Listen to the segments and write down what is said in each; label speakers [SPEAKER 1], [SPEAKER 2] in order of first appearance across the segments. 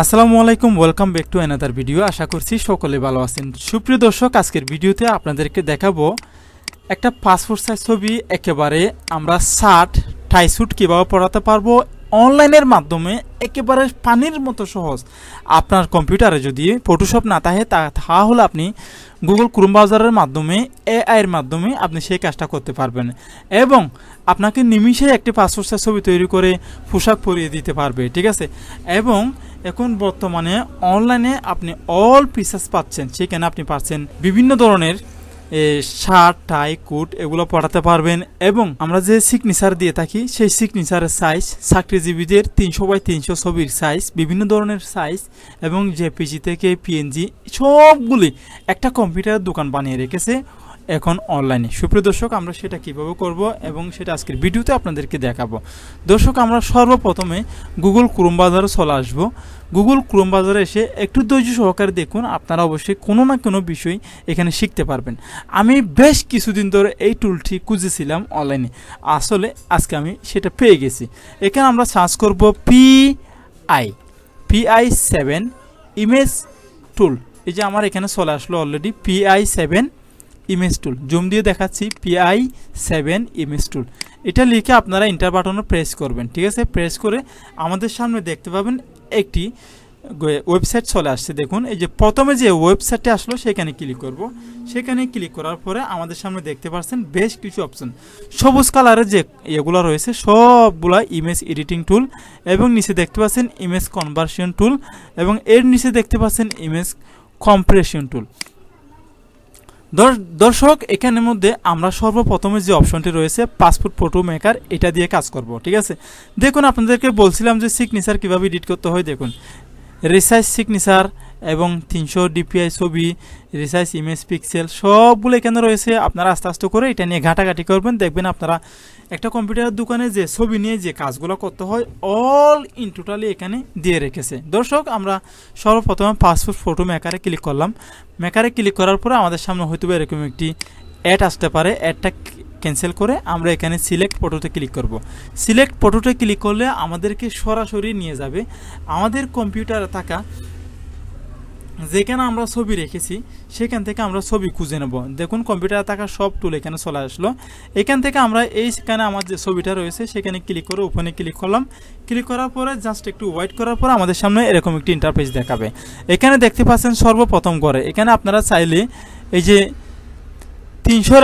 [SPEAKER 1] আসসালামু আলাইকুম welcome back to another video আশা করছি সকলে ভালো আছেন। সুপ্রিয় দর্শক, আজকের ভিডিওতে আপনাদেরকে দেখাবো একটা পাসপোর্ট সাইজ ছবি। একেবারে আমরা শার্ট টাইস্যুট কীভাবে পড়াতে পারব? অনলাইনের মাধ্যমে একেবারে পানির মতো সহজ। আপনার কম্পিউটারে যদি ফটোশপ না থাকে, তা তাহলে আপনি গুগল ক্রোম ব্রাউজারের মাধ্যমে এআইয়ের মাধ্যমে আপনি সেই কাজটা করতে পারবেন। এবং আপনাকে নিমিষে একটি পাসপোর্ট ছবি তৈরি করে পোশাক পরিয়ে দিতে পারবে, ঠিক আছে? এবং এখন বর্তমানে অনলাইনে আপনি অল পিসেস পাচ্ছেন সেখানে আপনি পাচ্ছেন বিভিন্ন ধরনের শার্ট টাই কোট এগুলো পড়াতে পারবেন এবং আমরা যে সিগনেচার দিয়ে থাকি, সেই সিগনেচারের সাইজ চাকরিজীবীদের তিনশো বাই তিনশো ছবির সাইজ বিভিন্ন ধরনের সাইজ এবং জেপিজি থেকে পিএনজি সবগুলি একটা কম্পিউটারের দোকান বানিয়ে রেখেছে। এখন অনলাইনে সুপ্রিয় দর্শক, আমরা সেটা কীভাবে করব এবং সেটা আজকের ভিডিওতে আপনাদেরকে দেখাবো। দর্শক, আমরা সর্বপ্রথমে গুগল ক্রোম বাজারে চলে আসব। গুগল ক্রোম বাজারে এসে একটু ধৈর্য সহকারে দেখুন, আপনারা অবশ্যই কোনো না কোনো বিষয় এখানে শিখতে পারবেন। আমি বেশ কিছুদিন ধরে এই টুলটি খুঁজেছিলাম অনলাইনে আসলে আজকে আমি সেটা পেয়ে গেছি। এখানে আমরা সার্চ করব P I PI seven image tool এই যে আমার এখানে চলে আসলো already PI seven image tool zoom দিয়ে দেখাচ্ছি পিআই সেভেন ইমেজ টুল এটা লিখে আপনারা ইন্টার বাটনে প্রেস করবেন, ঠিক আছে? প্রেস করে আমাদের সামনে দেখতে পাবেন একটি ওয়েবসাইট চলে আসছে। দেখুন, এই যে প্রথমে যে ওয়েবসাইটে আসলো, সেখানে ক্লিক করব। সেখানে ক্লিক করার পরে আমাদের সামনে দেখতে পাচ্ছেন বেশ কিছু অপশন সবুজ কালারের যে এগুলো রয়েছে, সবগুলা ইমেজ এডিটিং টুল এবং নিচে দেখতে পাচ্ছেন ইমেজ কনভার্সন টুল এবং এর নিচে দেখতে পাচ্ছেন ইমেজ কম্প্রেশন টুল দর্শক এখানের মধ্যে আমরা সর্বপ্রথমে যে অপশনটি রয়েছে পাসপোর্ট ফটো মেকার এটা দিয়ে কাজ করব, ঠিক আছে? দেখুন, আপনাদেরকে বলছিলাম যে সিগনেচার কীভাবে এডিট করতে হয়, দেখুন। রিসাইজ সিগনেচার এবং তিনশো ডিপিআই ছবি, রিসাইজ ইমেজ, পিক্সেল সবগুলো এখানে রয়েছে। আপনারা আস্তে আস্তে করে এটা নিয়ে ঘাটাঘাটি করবেন, দেখবেন আপনারা একটা কম্পিউটারের দোকানে যে ছবি নিয়ে যে কাজগুলো করতে হয় অল ইন টোটালি এখানে দিয়ে রেখেছে। দর্শক, আমরা সর্বপ্রথমে পাসপোর্ট ফটো মেকারে ক্লিক করলাম। মেকারে ক্লিক করার পরে আমাদের সামনে হয়তো এরকম একটি অ্যাড আসতে পারে। অ্যাডটা ক্যান্সেল করে আমরা এখানে সিলেক্ট ফটোতে ক্লিক করব। সিলেক্ট ফটোতে ক্লিক করলে আমাদেরকে সরাসরি নিয়ে যাবে। আমাদের কম্পিউটারে থাকা যেখানে আমরা ছবি রেখেছি, সেখান থেকে আমরা ছবি খুঁজে নেব। দেখুন কম্পিউটারে থাকা সব টুল এখানে চলে আসলো। এখান থেকে আমরা এই সেখানে আমার যে ছবিটা রয়েছে, সেখানে ক্লিক করে ওপেনে ক্লিক করলাম। ক্লিক করার পরে জাস্ট একটু ওয়েট করার পরে আমাদের সামনে এরকম একটি ইন্টারফেস দেখাবে। এখানে দেখতে পাচ্ছেন সর্বপ্রথম করে এখানে আপনারা চাইলে এই যে তিনশো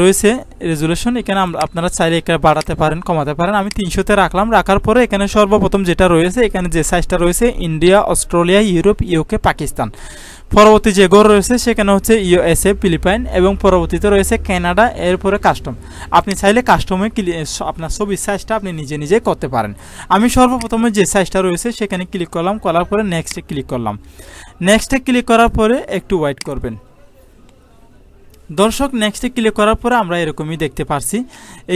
[SPEAKER 1] রয়েছে রেজুলেশন এখানে আপনারা চাইলে এখানে বাড়াতে পারেন, কমাতে পারেন। আমি তিনশোতে রাখলাম। রাখার পরে এখানে সর্বপ্রথম যেটা রয়েছে, এখানে যে সাইজটা রয়েছে, India, Australia, Europe UK Pakistan. পরবর্তী যে গড় রয়েছে, সেখানে হচ্ছে ইউএসএ ফিলিপাইন এবং পরবর্তীতে রয়েছে কানাডা এরপরে কাস্টম আপনি চাইলে কাস্টমে ক্লিক আপনার ছবির সাইজটা আপনি নিজে নিজে করতে পারেন। আমি সর্বপ্রথমে যে সাইজটা রয়েছে, সেখানে ক্লিক করলাম। করার পরে নেক্সটে ক্লিক করলাম। নেক্সটে ক্লিক করার পরে একটু ওয়াইট করবেন। দর্শক নেক্সটে ক্লিক করার পরে আমরা এরকমই দেখতে পারছি।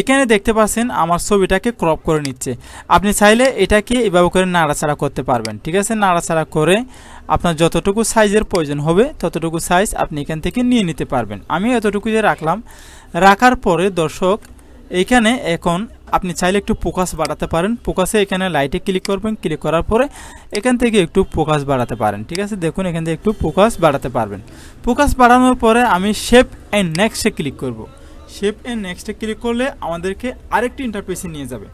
[SPEAKER 1] এখানে দেখতে পাচ্ছেন, আমার ছবিটাকে ক্রপ করে নিচ্ছে। আপনি চাইলে এটাকে এভাবে করে নাড়াচাড়া করতে পারবেন, ঠিক আছে? নাড়াচাড়া করে আপনার যতটুকু সাইজের প্রয়োজন হবে, ততটুকু সাইজ আপনি এখান থেকে নিয়ে নিতে পারবেন। আমি এতটুকু যে রাখলাম। রাখার পরে দর্শক, এখানে এখন আপনি চাইলে একটু ফোকাস বাড়াতে পারেন। ফোকাসে এখানে লাইটে ক্লিক করবেন। ক্লিক করার পরে এখান থেকে একটু ফোকাস বাড়াতে পারেন। ঠিক আছে? দেখুন, এখান থেকে একটু ফোকাস বাড়াতে পারবেন। ফোকাস বাড়ানোর পরে আমি শেপ অ্যান্ড নেক্সটে ক্লিক করব। শেপ অ্যান্ড নেক্সটে ক্লিক করলে আমাদেরকে আরেকটি ইন্টারফেসে নিয়ে যাবে।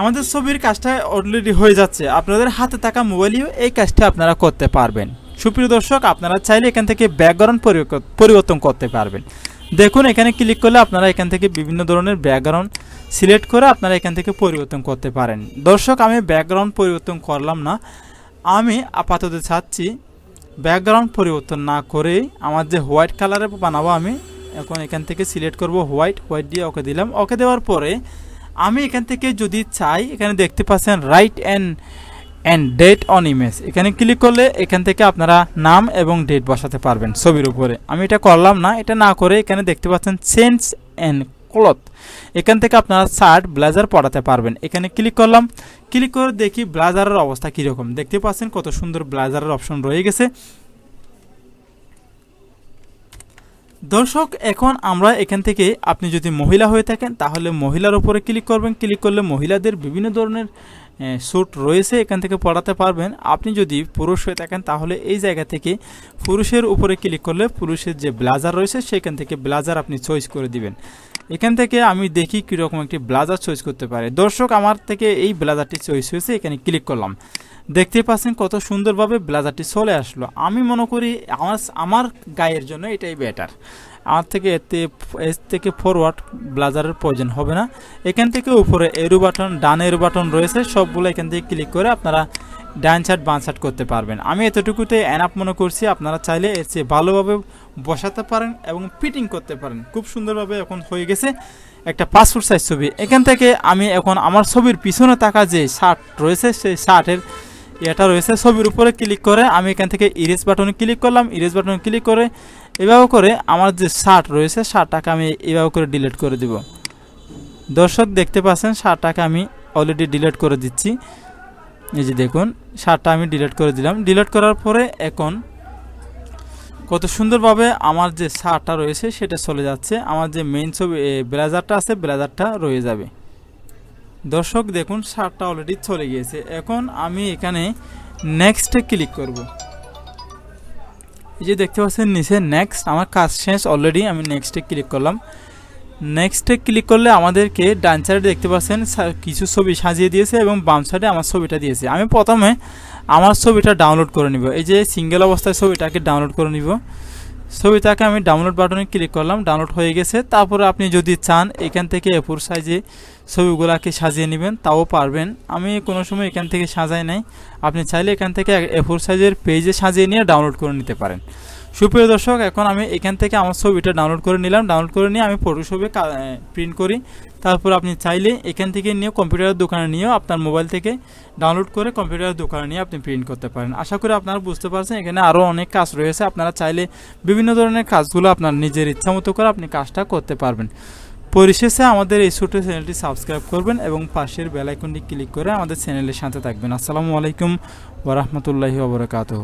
[SPEAKER 1] আমাদের ছবির কাজটা অলরেডি হয়ে যাচ্ছে। আপনাদের হাতে থাকা মোবাইলেও এই কাজটা আপনারা করতে পারবেন। সুপ্রিয় দর্শক, আপনারা চাইলে এখান থেকে ব্যাকগ্রাউন্ড পরিবর্তন করতে পারবেন। দেখুন, এখানে ক্লিক করলে আপনারা এখান থেকে বিভিন্ন ধরনের ব্যাকগ্রাউন্ড সিলেক্ট করে আপনারা এখান থেকে পরিবর্তন করতে পারেন। দর্শক, আমি ব্যাকগ্রাউন্ড পরিবর্তন করলাম না। আমি আপাতত চাচ্ছি ব্যাকগ্রাউন্ড পরিবর্তন না করে আমার যে হোয়াইট কালারে বানাবো আমি, এখন এখান থেকে সিলেক্ট করব হোয়াইট হোয়াইট দিয়ে ওকে দিলাম। ওকে দেওয়ার পরে আমি এখান থেকে যদি চাই, এখানে দেখতে পাচ্ছেন right and and date on image এখানে ক্লিক করলে এখান থেকে আপনারা নাম এবং ডেট বসাতে পারবেন ছবির উপরে। আমি এটা করলাম না, এটা না করে এখানে দেখতে পাচ্ছেন চেঞ্জ অ্যান্ড ক্লথ এখান থেকে আপনারা শার্ট ব্লেজার পড়াতে পারবেন। এখানে ক্লিক করলাম। ক্লিক করে দেখি ব্লেজারের অবস্থা কীরকম। দেখতে পাচ্ছেন কত সুন্দর ব্লেজারের অপশন রয়ে গেছে। দর্শক, এখন আমরা এখান থেকে আপনি যদি মহিলা হয়ে থাকেন, তাহলে মহিলার উপরে ক্লিক করবেন। ক্লিক করলে মহিলাদের বিভিন্ন ধরনের স্যুট রয়েছে এখান থেকে পড়াতে পারবেন। আপনি যদি পুরুষ হয়ে থাকেন, তাহলে এই জায়গা থেকে পুরুষের উপরে ক্লিক করলে পুরুষের যে ব্লাজার রয়েছে, সেখান থেকে ব্লাজার আপনি চয়েস করে দিবেন। এখান থেকে আমি দেখি কীরকম একটি ব্লাজার চয়েস করতে পারে। দর্শক, আমার থেকে এই ব্লাজারটি চয়েস হয়েছে, এখানে ক্লিক করলাম। দেখতে পাচ্ছেন কত সুন্দরভাবে ব্লাজারটি চলে আসলো। আমি মনে করি আমার আমার গায়ের জন্য এটাই বেটার আমার থেকে এতে, এর থেকে ফরওয়ার্ড ব্লাজারের প্রয়োজন হবে না। এখান থেকে উপরে এরু বাটন ডান এরু বাটন রয়েছে, সবগুলো এখান থেকে ক্লিক করে আপনারা ডান সাইড বাঁ সাইড করতে পারবেন। আমি এতটুকুতে অ্যানাপ মনে করছি, আপনারা চাইলে এর চেয়ে ভালোভাবে বসাতে পারেন এবং ফিটিং করতে পারেন। খুব সুন্দরভাবে এখন হয়ে গেছে একটা পাসপোর্ট সাইজ ছবি। এখান থেকে আমি এখন আমার ছবির পিছনে থাকা যে শার্ট রয়েছে, সেই শার্টের এটা রয়েছে, ছবির উপরে ক্লিক করে আমি এখান থেকে ইরেজ বাটনে ক্লিক করলাম। ইরেজ বাটনে ক্লিক করে এভাবে করে আমার যে শার্ট রয়েছে শার্টটাকে আমি এভাবে করে ডিলিট করে দিব। দর্শক দেখতে পাচ্ছেন শার্টটাকে আমি অলরেডি ডিলিট করে দিচ্ছি। এই যে দেখুন শার্টটা আমি ডিলিট করে দিলাম। ডিলিট করার পরে এখন কত সুন্দরভাবে আমার যে শার্টটা রয়েছে সেটা চলে যাচ্ছে। আমার যে মেইন ছবি ব্লেজারটা আছে, ব্লেজারটা রয়ে যাবে। দর্শক, দেখুন শার্টটা অলরেডি চলে গিয়েছে। এখন আমি এখানে নেক্সটে ক্লিক করব। এই যে দেখতে পাচ্ছেন, নিচে নেক্সট আমার কাজ শেষ অলরেডি আমি নেক্সটে ক্লিক করলাম। নেক্সটে ক্লিক করলে আমাদেরকে ডান সাইডে দেখতে পাচ্ছেন কিছু ছবি সাজিয়ে দিয়েছে এবং বাম সাইডে আমার ছবিটা দিয়েছে। আমি প্রথমে আমার ছবিটা ডাউনলোড করে নিব। এই যে সিঙ্গেল অবস্থায় ছবিটাকে ডাউনলোড করে নিব। ছবিটাকে আমি ডাউনলোড বাটনে ক্লিক করলাম ডাউনলোড হয়ে গেছে। তারপরে আপনি যদি চান, এখান থেকে এফোর সাইজে ছবিগুলোকে সাজিয়ে নেবেন, তাও পারবেন। আমি কোনো সময় এখান থেকে সাজাই নাই। আপনি চাইলে এখান থেকে এফোর সাইজের পেজে সাজিয়ে নিয়ে ডাউনলোড করে নিতে পারেন। সুপ্রিয় দর্শক, এখন আমি এখান থেকে আমার ছবিটা ডাউনলোড করে নিলাম। ডাউনলোড করে নিয়ে আমি ফটোশপে প্রিন্ট করি। তারপর আপনি চাইলে এখান থেকে নিয়ে কম্পিউটারের দোকানে নিয়েও আপনার মোবাইল থেকে ডাউনলোড করে কম্পিউটারের দোকানে নিয়ে আপনি প্রিন্ট করতে পারেন। আশা করি আপনারা বুঝতে পারছেন, এখানে আরও অনেক কাজ রয়েছে। আপনারা চাইলে বিভিন্ন ধরনের কাজগুলো আপনার নিজের ইচ্ছা মতো করে আপনি কাজটা করতে পারবেন। পরিশেষে আমাদের এই ছোটো চ্যানেলটি সাবস্ক্রাইব করবেন এবং পাশের বেলাইকনটি ক্লিক করে আমাদের চ্যানেলের সাথে থাকবেন। আসসালামু আলাইকুম ওরহমতুল্লাহি ওবরাকাতহ